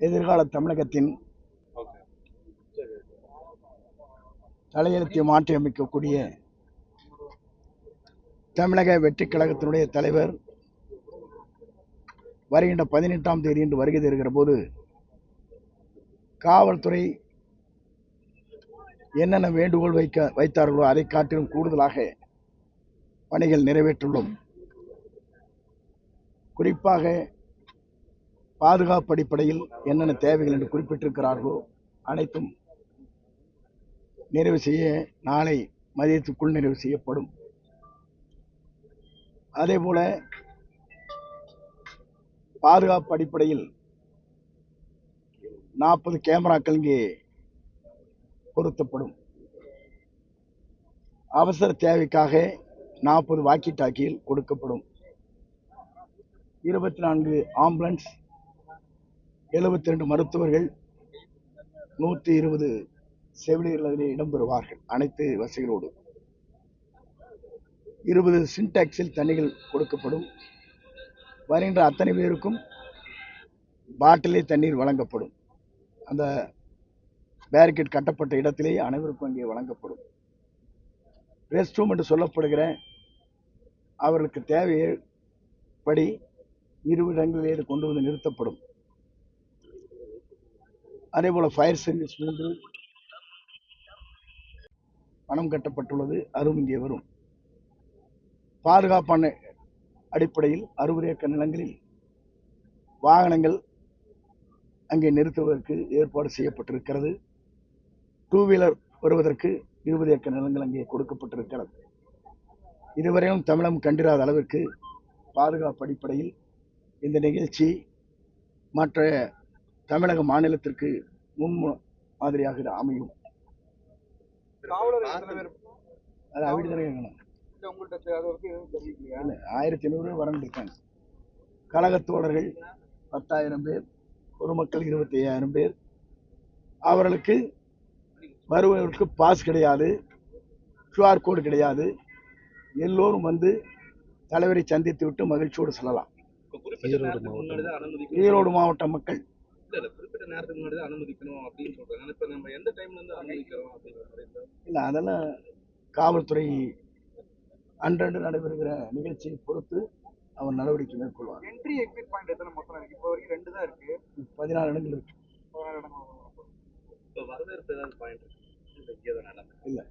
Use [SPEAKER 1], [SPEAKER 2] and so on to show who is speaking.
[SPEAKER 1] எதிர்கால தமிழகத்தின் தலையெழுத்தை மாற்றி அமைக்கக்கூடிய தமிழக வெற்றி கழகத்தினுடைய தலைவர் வருகின்ற பதினெட்டாம் தேதி என்று வருகை தருகிற போது காவல்துறை என்னென்ன வேண்டுகோள் வைக்க வைத்தார்களோ அதை காட்டிலும் கூடுதலாக பணிகள் நிறைவேற்றுள்ளோம். குறிப்பாக பாதுகாப்பு அடிப்படையில் என்னென்ன தேவைகள் என்று குறிப்பிட்டிருக்கிறார்களோ அனைத்தும் நிறைவு செய்ய நாளை மதியத்துக்குள் நிறைவு செய்யப்படும். அதேபோல பாதுகாப்பு அடிப்படையில் நாற்பது கேமராக்கள் இங்கே பொருத்தப்படும். அவசர தேவைக்காக நாற்பது வாக்கி டாக்கியில் கொடுக்கப்படும். இருபத்தி நான்கு ஆம்புலன்ஸ் எழுபத்தி ரெண்டு மருத்துவர்கள் நூற்றி இருபது செவிலியர்கள் அதிலே இடம்பெறுவார்கள் அனைத்து வசதிகளோடு இருபது சின்டாக்ஸில் தண்ணிகள் கொடுக்கப்படும். வருகின்ற அத்தனை பேருக்கும் பாட்டிலே தண்ணீர் வழங்கப்படும். அந்த பேரிகேட் கட்டப்பட்ட இடத்திலேயே அனைவருக்கும் அங்கே வழங்கப்படும். ரெஸ்ட் ரூம் என்று சொல்லப்படுகிற அவர்களுக்கு தேவைப்படி இரு இடங்களிலே கொண்டு வந்து நிறுத்தப்படும். அதே போல் ஃபயர் சர்வீஸ் மூன்று பணம் கட்டப்பட்டுள்ளது அதுவும் இங்கே வரும். பாதுகாப்பான அடிப்படையில் அறுபது ஏக்கர் நிலங்களில் வாகனங்கள் அங்கே நிறுத்துவதற்கு ஏற்பாடு செய்யப்பட்டிருக்கிறது. டூ வீலர் வருவதற்கு இருபது ஏக்கர் நிலங்கள் அங்கே கொடுக்கப்பட்டிருக்கிறது. இதுவரையும் தமிழகம் கண்டிராத அளவிற்கு பாதுகாப்பு அடிப்படையில் இந்த நிகழ்ச்சி மற்ற தமிழக மாநிலத்திற்கு முன் மாதிரியாக அமையும்.
[SPEAKER 2] காவலர் எத்தனை பேர்
[SPEAKER 1] அது அப்படி தானே ஆயிரத்தி ஐநூறு வரண்டிருக்காங்க. கழகத் தோழர்கள் பத்தாயிரம் பேர் பொதுமக்கள் இருபத்தி ஐயாயிரம் பேர். அவர்களுக்கு வருவதற்கு பாஸ் கிடையாது. கியூஆர் கோடு கிடையாது. எல்லோரும் வந்து தலைவரை சந்தித்து விட்டு மகிழ்ச்சியோடு செல்லலாம். ஈரோடு மாவட்ட மக்கள்
[SPEAKER 3] இல்ல குறிப்பிட்ட நேரத்துக்கு முன்னாடி தான் அனுமதிக்கணும் அப்படின்னு சொல்றாங்க. இப்ப நம்ம எந்த டைம்ல இருந்து அனுமதிக்கிறோம் அப்படிங்கிற
[SPEAKER 1] இல்லை அதெல்லாம் காவல்துறை அன்றன்று நடைபெறுகிற நிகழ்ச்சியை பொறுத்து அவர் நடவடிக்கை மேற்கொள்வார்.
[SPEAKER 2] என்ட்ரி எக்ஸிட் பாயிண்ட் எத்தனை மொத்தம் இருக்கு? இப்போ வரைக்கும் ரெண்டு தான் இருக்கு.
[SPEAKER 1] பதினாறு இடங்கள் இருக்கு.
[SPEAKER 3] இப்ப வரவேற்பு ஏதாவது பாயிண்ட் இருக்கு?
[SPEAKER 1] இல்லை.